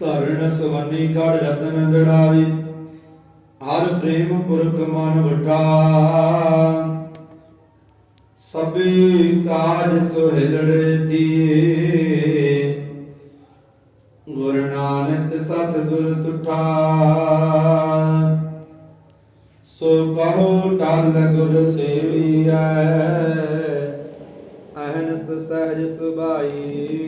ਧਰਨ ਸਵੰਨੀ ਕੜ ਰਤਨ ਜੜਾਵੀ ਹਰ ਪ੍ਰੇਮ ਪੁਰਖ ਮਨ ਵਟਾ ਸਭੇ ਕਾਜ ਸੁਹਿਲੜੇ ਤੀਏ ਗੁਰ ਨਾਨਕ ਸਤ ਗੁਰ ਤੁਠਾ ਸੋ ਕਹੋ ਟਲ ਗੁਰ ਸੇਵੀਐ। ਅਹਨਸ ਸਹਿਜ ਸੁਭਾਈ।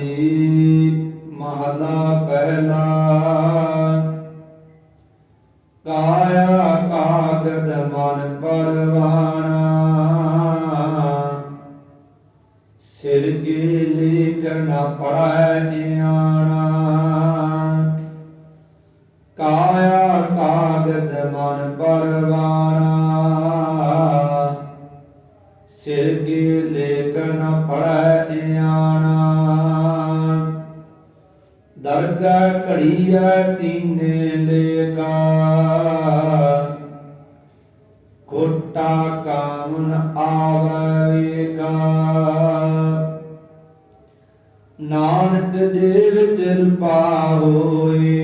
ਸਿਰ ਕੀ ਲਿਖਣਾ ਪੜੈ ਨਿਆਣਾ। ਕਾਇਆ ਕਾਗਦ ਮਨ ਪਰਵਾਨਾ ਸਿਰ ਕੀ ਲੇਖਨ ਪੜੈ ਨਿਆਣਾ। ਦਰਗਾ ਘੜੀਐ ਤੀਨੇ ਲੇਕਾ ਹੋਏ।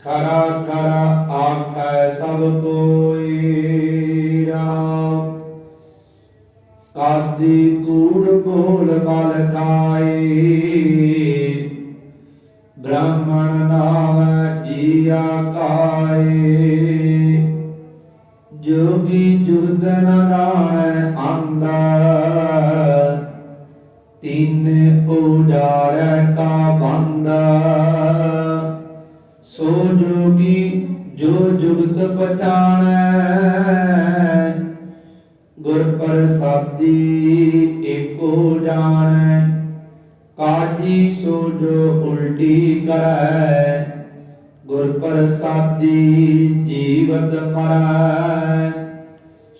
ਖਰਾ ਖਰਾ ਆਖੈ ਸਭ ਕੋਈ ਰਾਮ। ਕਾਦੀ ਕੂੜ ਬੋਲ ਮਲ ਖਾਈ ਬ੍ਰਾਹਮਣ ਨਾਮ ਜੀਆ ਕਾਏ। ਜੋਗੀ ਜੁਗਤ ਨ ਆਂਦਾ। ਸੋ ਜੋਗੀ, ਜੋ ਜੁਗਤ ਪਛਾਣੈ। ਗੁਰ ਪ੍ਰਸਾਦੀ ਏਕੋ ਜਾਣੈ। ਕਾਜੀ ਸੋ ਜੋ ਉਲਟੀ ਕਰੈ। ਗੁਰ ਪ੍ਰਸਾਦੀ ਜੀਵਤ ਮਰੈ।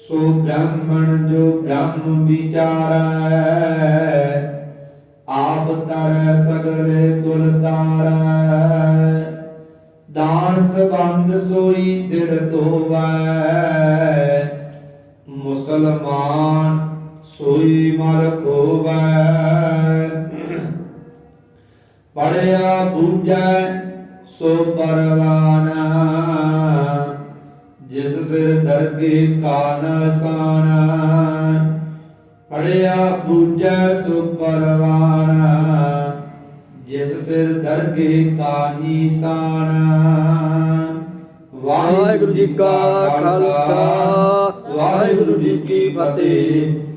ਸੋ ਬ੍ਰਾਹਮਣ ਜੋ ਬ੍ਰਹਮ ਵਿਚਾਰੈ। ਆਪ ਤਰੈ ਸਗਲੇ ਕੁਲ ਤਾਰੈ। ਦਾਨ ਸਬੰਧ ਸੋਈ ਦਿਲ ਧੋਵੈ ਮੁਸਲਮਾਨ ਸੋਈ ਮਰ ਖੋਵੈ। ਪੜਿਆ ਬੂਝੈ ਸੋ ਪਰਵਾਨਾ। ਜਿਸ ਸਿਰ ਦਰਗੇ ਕਾ ਨਸਾਨਾ ਪੜਿਆ ਬੂਝੈ ਸੋ ਪਰਵਾਨਾ। ਸਿਰ ਦਰਗੇ ਕਾ ਨੀਸਾਨਾ ਵਾਹਿਗੁਰੂ ਜੀ ਕਾ ਖਾਲਸਾ ਵਾਹਿਗੁਰੂ ਜੀ ਕੀ ਫਤਿਹ।